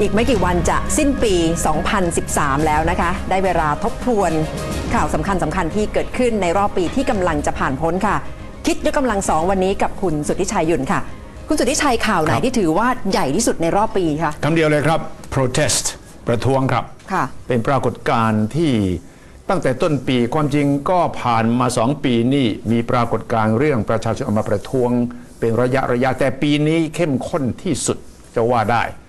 อีกไม่กี่วันจะสิ้นปี 2013 แล้วนะคะ ได้เวลาทบทวนข่าวสำคัญสำคัญที่เกิดขึ้นในรอบปีที่กำลังจะผ่านพ้นค่ะ คิดยกกำลังสองวันนี้กับคุณสุทธิชัยหยุ่นค่ะ คุณสุทธิชัยข่าวไหนครับที่ถือว่าใหญ่ที่สุดในรอบปีคะคำเดียวเลยครับ protest ประท้วงครับค่ะเป็นปรากฏการณ์ที่ตั้งแต่ต้นปีความจริงก็ผ่านมาสองปีนี่มีปรากฏการณ์เรื่องประชาชนออกมาประท้วง เป็นระยะระยะแต่ปีนี้เข้มข้นที่สุดจะว่าได้ค่ะ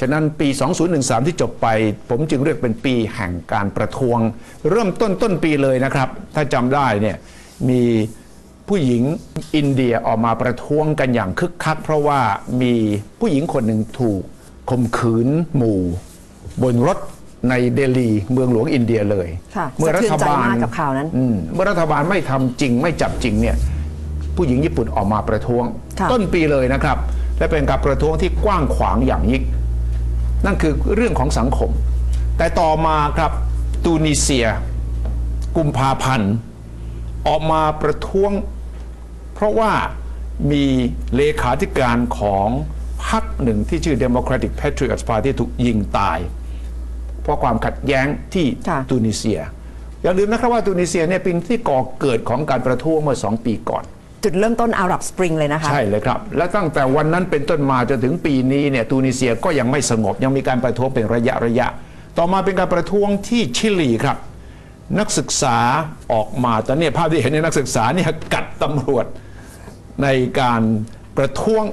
ฉะนั้นปี 2013 ที่จบไป ผมจึงเรียกเป็นปีแห่งการประท้วง เริ่มต้นต้นปีเลยนะครับ ถ้าจำได้เนี่ยมีผู้หญิงอินเดียออกมาประท้วงกันอย่างคึกคัก เพราะว่ามีผู้หญิงคนหนึ่งถูกข่มขืนหมู่ บนรถในเดลีเมืองหลวงอินเดียเลยค่ะเมื่อรัฐบาสะเทือนใจลมากกับข่าวนั้นอืมเมื่อรัฐบาลไม่ทำจริงไม่จับจริงเนี่ยผู้หญิงญี่ปุ่นออกมาประท้วงค่ะต้นปีเลยนะครับ และเป็นการประท้วงที่กว้างขวางอย่างยิ่ง นั่นคือเรื่องของสังคม แต่ต่อมาครับตูนิเซีย กุมภาพันธ์ออกมาประท้วง เพราะว่ามีเลขาธิการของพรรคหนึ่งที่ชื่อ Democratic Patriots Party ถูกยิงตาย เพราะความขัดแย้งที่ค่ะตูนิเซีย อย่าลืมนะครับว่าตูนิเซียเนี่ยเป็นที่ก่อเกิดของการประท้วงเมื่อสองปีก่อน จุดเริ่มต้นอาหรับสปริงเลยนะคะ ใช่เลยครับ และตั้งแต่วันนั้นเป็นต้นมาจนถึงปีนี้เนี่ยตูนิเซียก็ยังไม่สงบยังมีการประท้วงเป็นระยะระยะ ต่อมาเป็นการประท้วงที่ชิลีครับ นักศึกษาออกมาตอนนี้ภาพที่เห็นในนักศึกษาเนี่ยกัดตำรวจในการประท้วง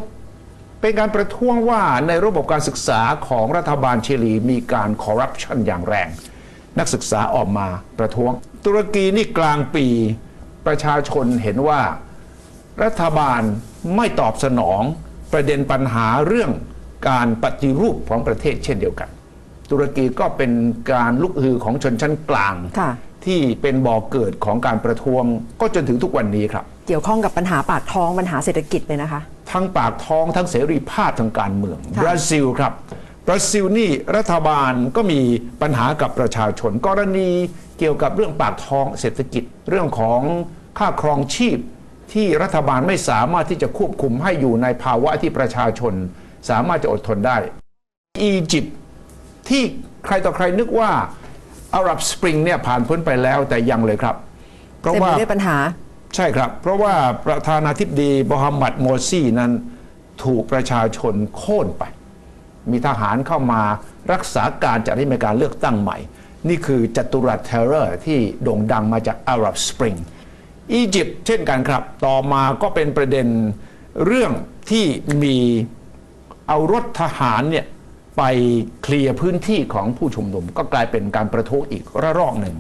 เป็นการประท้วงว่าในระบบการศึกษาของรัฐบาลชิลีมีการคอร์รัปชันอย่างแรง นักศึกษาออกมาประท้วง ตุรกีนี่กลางปีประชาชนเห็นว่า รัฐบาลไม่ตอบสนองประเด็นปัญหาเรื่องการปฏิรูปของประเทศเช่นเดียวกัน ตุรกีก็เป็นการลุกฮือของชนชั้นกลางค่ะที่เป็นบ่อกเกิดของการประท้วงก็จนถึงทุกวันนี้ครับ เกี่ยวข้องกับปัญหาปากท้องปัญหาเศรษฐกิจเลยนะคะ ทั้งปากท้องทั้งเสรีภาพทางการเมืองค่ะบราซิลครับ บราซิลนี่รัฐบาลก็มีปัญหากับประชาชนกรณี เกี่ยวกับเรื่องปากท้องเศรษฐกิจ เรื่องของค่าครองชีพ ที่รัฐบาลไม่สามารถที่จะควบคุมให้อยู่ในภาวะที่ประชาชน สามารถจะอดทนได้ อียิปต์ที่ใครต่อใครนึกว่าอาหรับสปริงเนี่ยผ่านพ้นไปแล้วแต่ยังเลยครับ เพราะเต็มไปว่าด้วยปัญหา ใช่ครับ เพราะว่าประธานาธิบดีบฮัมหมัดโมซีนั้นถูกประชาชนโค่นไป มีทหารเข้ามารักษาการจะได้มีการเลือกตั้งใหม่ นี่คือจัตุรัสเทเลอร์ที่โด่งดังมาจากอาหรับสปริง อียิปต์เช่นกันครับ ต่อมาก็เป็นประเด็นเรื่องที่มีเอารถทหารเนี่ยไปเคลียร์พื้นที่ของผู้ชุมนุม ก็กลายเป็นการประท้วงอีกระลอกหนึ่ง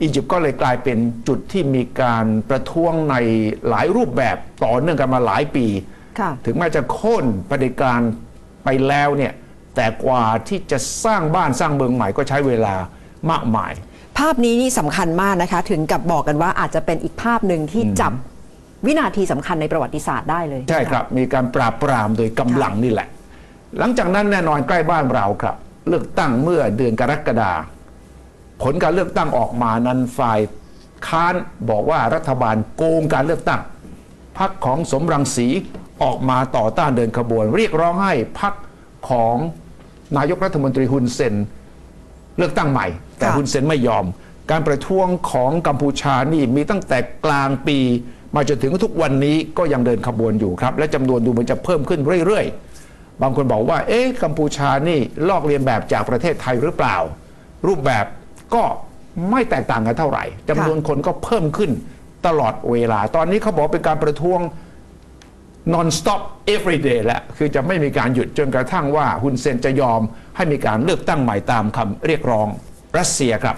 อียิปต์ก็เลยกลายเป็นจุดที่มีการประท้วงในหลายรูปแบบต่อเนื่องกันมาหลายปีค่ะถึงแม้จะโค่นเผด็จการไปแล้วเนี่ยแต่กว่าที่จะสร้างบ้านสร้างเมืองใหม่ก็ใช้เวลามากมาย ภาพนี้นี่สำคัญมากนะคะ ถึงกับบอกกันว่าอาจจะเป็นอีกภาพหนึ่งที่จับวินาทีสำคัญในประวัติศาสตร์ได้เลย ใช่ครับ มีการปราบปรามโดยกำลังนี่แหละ หลังจากนั้นแน่นอนใกล้บ้านเราครับ เลือกตั้งเมื่อเดือนกรกฎาผลการเลือกตั้งออกมานั้นฝ่ายค้านบอกว่ารัฐบาลโกงการเลือกตั้งพักของสมรังสีออกมาต่อต้านเดินขบวน เรียกร้องให้พักของนายกรัฐมนตรีฮุนเซน เลือกตั้งใหม่ แต่ค่ะฮุนเซนไม่ยอม การประท้วงของกัมพูชานี่มีตั้งแต่กลางปี มาจนถึงทุกวันนี้ก็ยังเดินขบวนอยู่ครับ และจำนวนดูเหมันจะเพิ่มขึ้นเรื่อยๆ บางคนบอกว่า เอ๊ะกัมพูชานี่ลอกเลียนแบบจากประเทศไทยหรือเปล่า รูปแบบก็ไม่แตกต่างกันเท่าไหร่จำนวนคนก็เพิ่มขึ้นตลอดเวลา ตอนนี้เขาบอกเป็นการประท้วง non stop every day แล้วคือจะไม่มีการหยุดจนกระทั่งว่าฮุนเซนจะยอมให้มีการเลือกตั้งใหม่ตามคำเรียกร้องรัสเซียครับ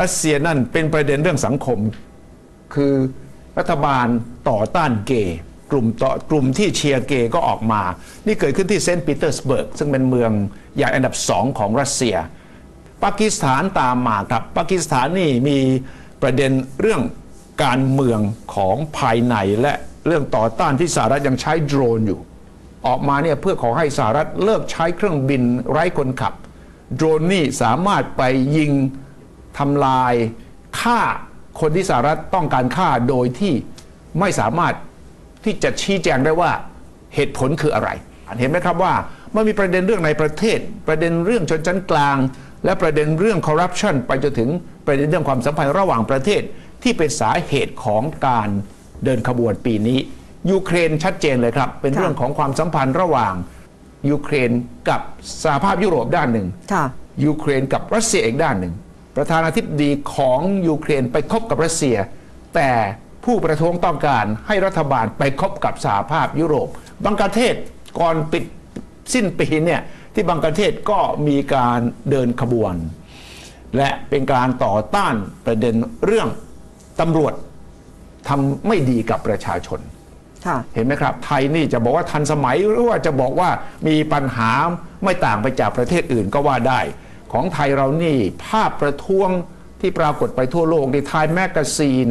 รัสเซียนั่นเป็นประเด็นเรื่องสังคม คือรัฐบาลต่อต้านเกย์กลุ่มต่อกลุ่มที่เชียร์เกย์ก็ออกมา นี่เกิดขึ้นที่เซนต์ปีเตอร์สเบิร์กซึ่งเป็นเมืองใหญ่อันดับสองของรัสเซีย ปากีสถานตามมาครับปากีสถานนี่มีประเด็นเรื่องการเมืองของภายในและ เรื่องต่อต้านที่สหรัฐยังใช้โดรนอยู่ ออกมาเนี่ยเพื่อขอให้สหรัฐเลิกใช้เครื่องบินไร้คนขับ โดรนนี่สามารถไปยิงทำลายฆ่าคนที่สหรัฐต้องการฆ่าโดยที่ไม่สามารถที่จะชี้แจงได้ว่าเหตุผลคืออะไรเห็นไหมครับว่ามันมีประเด็นเรื่องในประเทศ ประเด็นเรื่องชนชั้นกลาง และประเด็นเรื่องคอร์รัปชันไปจนถึงประเด็นเรื่องความสัมพันธ์ระหว่างประเทศที่เป็นสาเหตุของการ เดินขบวนปีนี้ยูเครนชัดเจนเลยครับ เป็นค่ะเรื่องของความสัมพันธ์ระหว่างยูเครนกับสหภาพยุโรปด้านหนึ่งค่ะยูเครนกับรัสเซียอีกด้านหนึ่ง ประธานาธิบดีของยูเครนไปคบกับรัสเซีย แต่ผู้ประท้วงต้องการให้รัฐบาลไปคบกับสหภาพยุโรปบางประเทศก่อนปิดสิ้นปีเนี่ยที่บางประเทศก็มีการเดินขบวน และเป็นการต่อต้านประเด็นเรื่องตำรวจ ทำไม่ดีกับประชาชนค่ะเห็นไหมครับ ไทยนี่จะบอกว่าทันสมัยหรือว่าจะบอกว่ามีปัญหาไม่ต่างไปจากประเทศอื่นก็ว่าได้ ของไทยเรานี่ภาพประท้วงที่ปรากฏไปทั่วโลกในไทยแมกกาซีน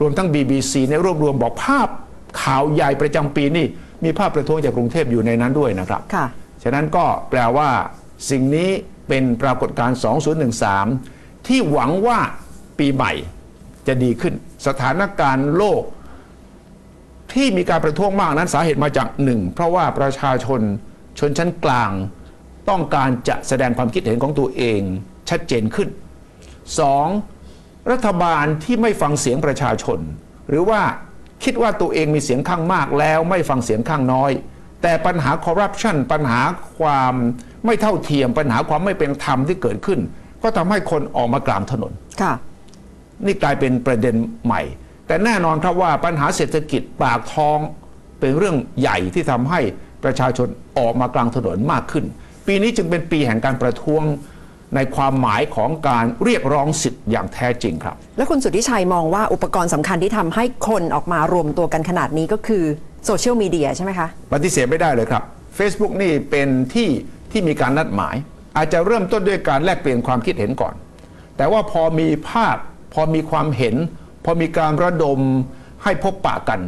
รวมทั้ง BBC ในยรวบรวมบอกภาพข่าวใหญ่ประจำปีนี่ มีภาพประท้วงจากกรุงเทพอยู่ในนั้นด้วยนะครับค่ะฉะนั้นก็แปลว่า สิ่งนี้เป็นปรากฏการณ์2013 ที่หวังว่าปีใหม่ จะดีขึ้น สถานการณ์โลกที่มีการประท้วงมากนั้นสาเหตุมาจากหนึ่งเพราะว่าประชาชนชนชั้นกลางต้องการจะแสดงความคิดเห็นของตัวเองชัดเจนขึ้นสองรัฐบาลที่ไม่ฟังเสียงประชาชน หรือว่าคิดว่าตัวเองมีเสียงข้างมากแล้วไม่ฟังเสียงข้างน้อย แต่ปัญหาคอร์รัปชันปัญหาความไม่เท่าเทียม ปัญหาความไม่เป็นธรรมที่เกิดขึ้น ก็ทำให้คนออกมากลางถนนค่ะ นี่กลายเป็นประเด็นใหม่ แต่แน่นอนครับว่าปัญหาเศรษฐกิจปากท้องเป็นเรื่องใหญ่ที่ทำให้ประชาชนออกมากลางถนนมากขึ้น ปีนี้จึงเป็นปีแห่งการประท้วงในความหมายของการเรียกร้องสิทธิ์อย่างแท้จริงครับ แล้วคุณสุทธิชัยมองว่าอุปกรณ์สำคัญที่ทำให้คนออกมารวมตัวกันขนาดนี้ก็คือโซเชียลมีเดียใช่ไหมคะปฏิเสธไม่ได้เลยครับ Facebook นี่เป็นที่ที่มีการนัดหมาย อาจจะเริ่มต้นด้วยการแลกเปลี่ยนความคิดเห็นก่อน แต่ว่าพอมีภาพ พอมีความเห็น พอมีการระดมให้พบปะกัน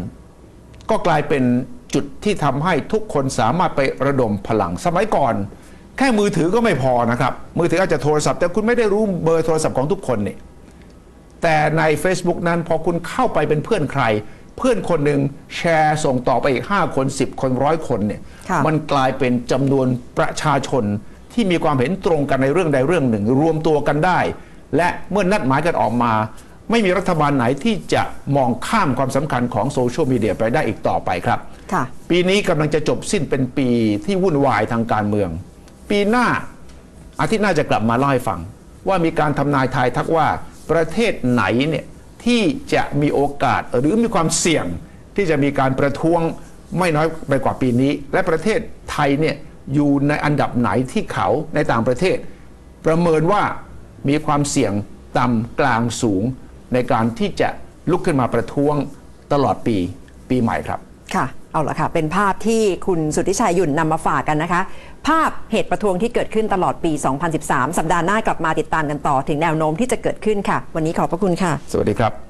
ก็กลายเป็นจุดที่ทำให้ทุกคนสามารถไประดมพลังสมัยก่อน แค่มือถือก็ไม่พอนะครับ มือถืออาจจะโทรศัพท์ แต่คุณไม่ได้รู้เบอร์โทรศัพท์ของทุกคนนี่แต่ใน Facebook นั้นพอคุณเข้าไปเป็นเพื่อนใคร เพื่อนคนหนึ่งแชร์ส่งต่อไปอีก 5 คน 10 คนร้อยคนเนี่ยค่ะมันกลายเป็นจำนวนประชาชนที่มีความเห็นตรงกันในเรื่องใดเรื่องหนึ่ง รวมตัวกันได้ และเมื่อนัดหมายกันออกมา ไม่มีรัฐบาลไหนที่จะมองข้ามความสำคัญของโซเชียลมีเดียไปได้อีกต่อไปครับค่ะปีนี้กำลังจะจบสิ้นเป็นปีที่วุ่นวายทางการเมือง ปีหน้าอาทิตย์หน้าจะกลับมาเล่าให้ฟัง ว่ามีการทำนายทายทักว่าประเทศไหนเนี่ยที่จะมีโอกาสหรือมีความเสี่ยงที่จะมีการประท้วงไม่น้อยไปกว่าปีนี้ และประเทศไทยเนี่ยอยู่ในอันดับไหนที่เขาในต่างประเทศ ประเมินว่า มีความเสี่ยงต่ำกลางสูง ในการที่จะลุกขึ้นมาประท้วงตลอดปีปีใหม่ครับค่ะเอาละค่ะ เป็นภาพที่คุณสุทธิชัยหยุ่นนำมาฝากกันนะคะ ภาพเหตุประท้วงที่เกิดขึ้นตลอดปี 2013 สัปดาห์หน้ากลับมาติดตามกันต่อถึงแนวโน้มที่จะเกิดขึ้นค่ะ วันนี้ขอบพระคุณค่ะ สวัสดีครับ